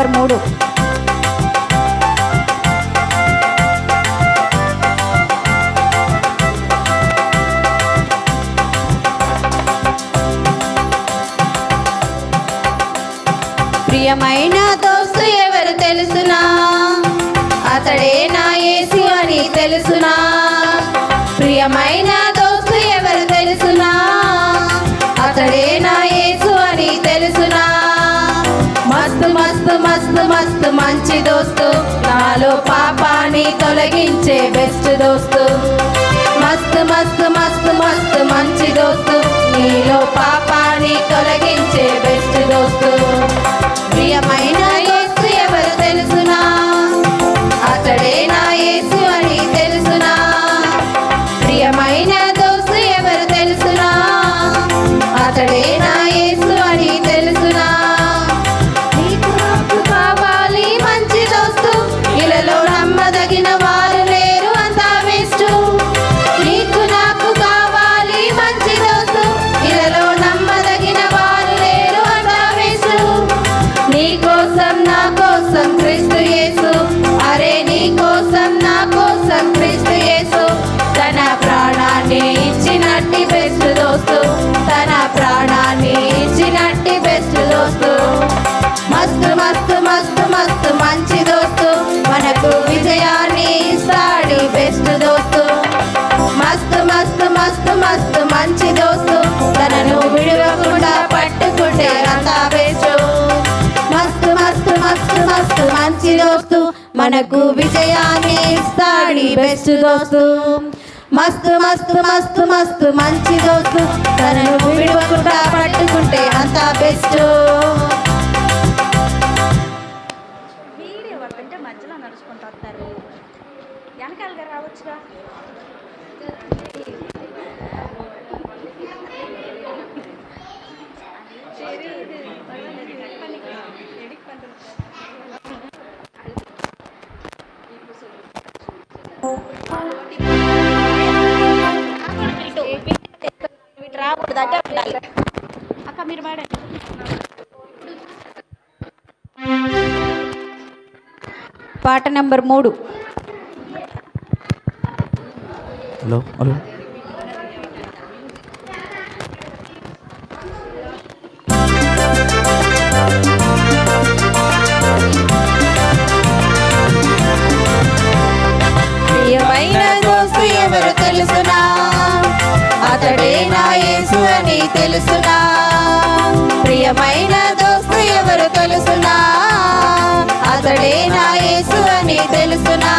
మూడు. ప్రియమైన దోస్తు ఎవరు తెలుసునా? అతడే నా ఏసి అని తెలుసునా? ప్రియమైన మస్తు మస్తు మంచి దోస్తు. నాలో పాపాని తొలగించే బెస్ట్ దోస్తు. మస్తు మస్తు మస్తు మస్తు మంచి దోస్తు. నీలో పాపాని తొలగించే బెస్ట్ మంచి దోస్తు తనను విడవకుండా పట్టుకుంటే అంతా మస్తు మస్తు మస్తు మస్తు మంచి దోస్తు మనకు విజయాన్ని ఇస్తాడు బెస్ట్ దోస్తు. మస్తు మస్తు మస్తు మస్తు మంచి దోస్తు తనను విడవకుండా పట్టుకుంటే అంతా బెస్ట్ వెనకాలగా రావచ్చుగా? ఇటు, ఉండాలి అక్క మీరు పాట నంబర్ మూడు. Hello hello. తెలుసునా? అతడే నా యేసు అని తెలుసునా? ప్రియమైన దోస్తు ఎవరు తెలుసునా? అతడే నా యేసు అని తెలుసునా?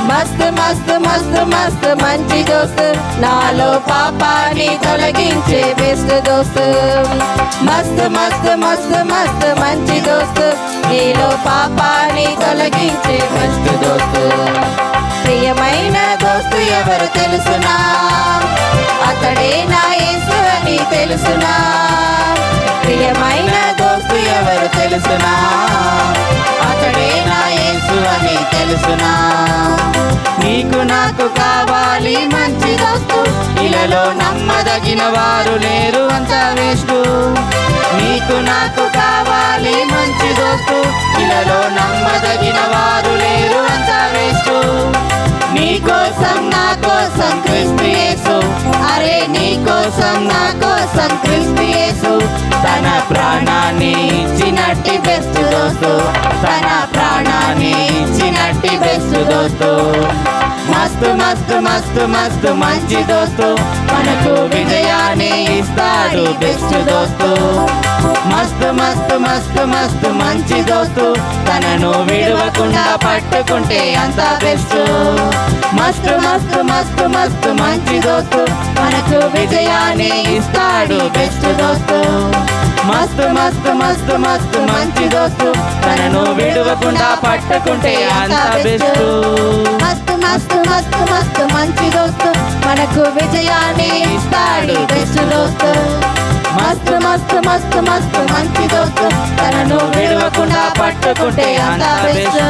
మస్తు మస్తు మస్తు మస్తు మంచి దోస్తు. నాలో పాపాన్ని తొలగించే బెస్ట్ దోస్తు. మస్తు మస్తు మస్తు మస్తు మంచి దోస్తు. నీలో పాపాన్ని తొలగించే బెస్ట్ దోస్తు. ప్రియమైన దోస్తు ఎవరు తెలుసునా? అతడే నా యేసు అని తెలుసునా? ప్రియమైన దోస్తు ఎవరు తెలుసునా? అతడే నా యేసు అని తెలుసునా? నీకు నాకు కావాలి మంచి దోస్తు ఇలాలో నమ్మదగిన వారు లేరు అంత వేస్తు నీకు నాకు కావాలి మంచి దోస్తు ఇలలో నమ్మదగిన వారు లేరు అంత వేస్తూ కోసం నా కోసం క్రీస్తు యేసు. అరే నీ కోసం నా కోసం క్రీస్తు యేసు. తన ప్రాణాన్ని ఇచ్చినట్టి బెస్ట్ దోస్తు. తన ప్రాణాన్ని ఇచ్చినట్టి బెస్ట్ దోస్తు. మస్తు మస్తు మస్తు మస్తు మంచి దోస్తు. మనకు విజయాన్ని ఇస్తాడు బెస్ట్ దోస్తు. మస్తు మస్తు మస్తు మస్తు మంచి దోస్తు. తనను విడవకుండా పట్టుకుంటే అంత బెస్ట్. మస్తు మస్తు మస్తు మస్తు మంచి దోస్తు. మనకు విజయాన్ని ఇస్తాడు బెస్ట్ దోస్తు. మస్తు మస్తు మస్తు మస్తు మంచి దోస్తు. తనను విడవకుండా పట్టుకుంటే అంత బెస్ట్. మస్తు మస్తు మస్తు మస్తు మంచి దోస్తు. మనకు విజయాన్ని ఇస్తాడు బెస్ట్ దోస్తు. మస్తు మస్తు మస్తు మస్తు మంచి దోస్తు. తనను విడవకుండా పట్టుకుంటే అంత బెస్ట్.